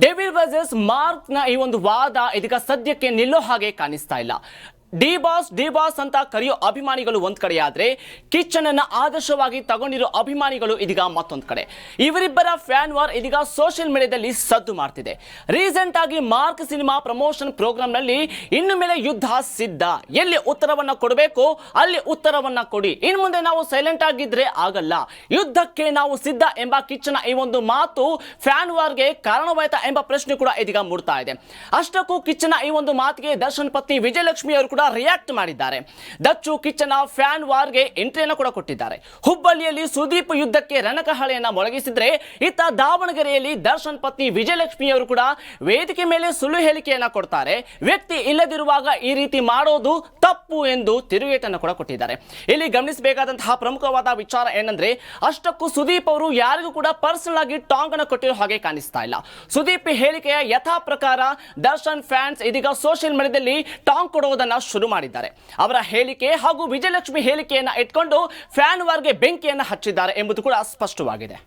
David versus ಮಾರ್ಕ್ನ ಈ ಒಂದು ವಾದ ಇದೀಗ ಸದ್ಯಕ್ಕೆ ನಿಲ್ಲೋ ಹಾಗೆ ಕಾಣಿಸ್ತಾ ಇಲ್ಲ. ಡಿ ಬಾಸ್ ಡಿ ಬಾಸ್ ಅಂತ ಕರೆಯೋ ಅಭಿಮಾನಿಗಳು ಒಂದ್ ಕಡೆ ಆದ್ರೆ ಕಿಚ್ಚನ್ ಅನ್ನ ಆದರ್ಶವಾಗಿ ತಗೊಂಡಿರೋ ಅಭಿಮಾನಿಗಳು ಇದೀಗ ಮತ್ತೊಂದ್ ಕಡೆ. ಇವರಿಬ್ಬರ ಫ್ಯಾನ್ ವಾರ್ ಇದೀಗ ಸೋಷಿಯಲ್ ಮೀಡಿಯಾದಲ್ಲಿ ಸದ್ದು ಮಾಡ್ತಿದೆ. ರೀಸೆಂಟ್ ಆಗಿ ಮಾರ್ಕ್ ಸಿನಿಮಾ ಪ್ರಮೋಷನ್ ಪ್ರೋಗ್ರಾಮ್ನಲ್ಲಿ ಇನ್ನು ಮೇಲೆ ಯುದ್ಧ ಸಿದ್ಧ. ಎಲ್ಲಿ ಉತ್ತರವನ್ನ ಕೊಡಬೇಕು, ಅಲ್ಲಿ ಉತ್ತರವನ್ನ ಕೊಡಿ. ಇನ್ ಮುಂದೆ ನಾವು ಸೈಲೆಂಟ್ ಆಗಿದ್ರೆ ಆಗಲ್ಲ. ಯುದ್ಧಕ್ಕೆ ನಾವು ಸಿದ್ಧ ಎಂಬ ಕಿಚ್ಚನ ಈ ಒಂದು ಮಾತು ಫ್ಯಾನ್ ವಾರ್ಗೆ ಕಾರಣವಾಯ್ತಾ ಎಂಬ ಪ್ರಶ್ನೆ ಕೂಡ ಇದೀಗ ಮೂಡ್ತಾ ಇದೆ. ಅಷ್ಟಕ್ಕೂ ಕಿಚ್ಚನ ಈ ಒಂದು ಮಾತಿಗೆ ದರ್ಶನ್ ಪತ್ನಿ ವಿಜಯಲಕ್ಷ್ಮಿ ಅವರು ಕೂಡ ರಿಯಾಕ್ಟ್ ಮಾಡಿದ್ದಾರೆ. ದಚ್ಚು ಕಿಚ್ಚನ ಫ್ಯಾನ್ ವಾರ್ಗೆ ಎಂಟ್ರಿಯನ್ನು ಕೂಡ ಕೊಟ್ಟಿದ್ದಾರೆ. ಹುಬ್ಬಳ್ಳಿಯಲ್ಲಿ ಸುದೀಪ್ ಯುದ್ಧಕ್ಕೆ ರಣಕಹಳೆಯನ್ನ ಮೊಳಗಿಸಿದ್ರೆ ಇತ್ತ ದಾವಣಗೆರೆಯಲ್ಲಿ ದರ್ಶನ್ ಪತ್ನಿ ವಿಜಯಲಕ್ಷ್ಮಿ ಅವರು ಕೂಡ ವೇದಿಕೆ ಮೇಲೆ ಸುಳ್ಳು ಹೇಳಿಕೆಯನ್ನ ಕೊಡ್ತಾರೆ. ವ್ಯಕ್ತಿ ಇಲ್ಲದಿರುವಾಗ ಈ ರೀತಿ ಮಾಡೋದು ತಪ್ಪು ಎಂದು ತಿರುಗೇಟನ್ನು ಕೂಡ ಕೊಟ್ಟಿದ್ದಾರೆ. ಇಲ್ಲಿ ಗಮನಿಸಬೇಕಾದಂತಹ ಪ್ರಮುಖವಾದ ವಿಚಾರ ಏನಂದ್ರೆ ಅಷ್ಟಕ್ಕೂ ಸುದೀಪ್ ಅವರು ಯಾರಿಗೂ ಕೂಡ ಪರ್ಸನಲ್ ಆಗಿ ಟಾಂಗ್ ಅನ್ನು ಕೊಟ್ಟಿರೋ ಹಾಗೆ ಕಾಣಿಸ್ತಾ ಇಲ್ಲ. ಸುದೀಪ್ ಹೇಳಿಕೆಯ ಯಥಾ ಪ್ರಕಾರ ದರ್ಶನ್ ಫ್ಯಾನ್ಸ್ ಇದೀಗ ಸೋಷಿಯಲ್ ಮೀಡಿಯಾದಲ್ಲಿ ಟಾಂಗ್ ಕೊಡುವುದನ್ನ ಶುರು ಮಾಡಿದ್ದಾರೆ. ಅವರ ಹೇಳಿಕೆ ಹಾಗೂ ವಿಜಯಲಕ್ಷ್ಮಿ ಹೇಳಿಕೆಯನ್ನು ಇಟ್ಕೊಂಡು ಫ್ಯಾನ್ ವಾರ್ಗೆ ಬೆಂಕಿಯನ್ನ ಹಚ್ಚಿದ್ದಾರೆ ಎಂಬುದು ಕೂಡ ಸ್ಪಷ್ಟವಾಗಿದೆ.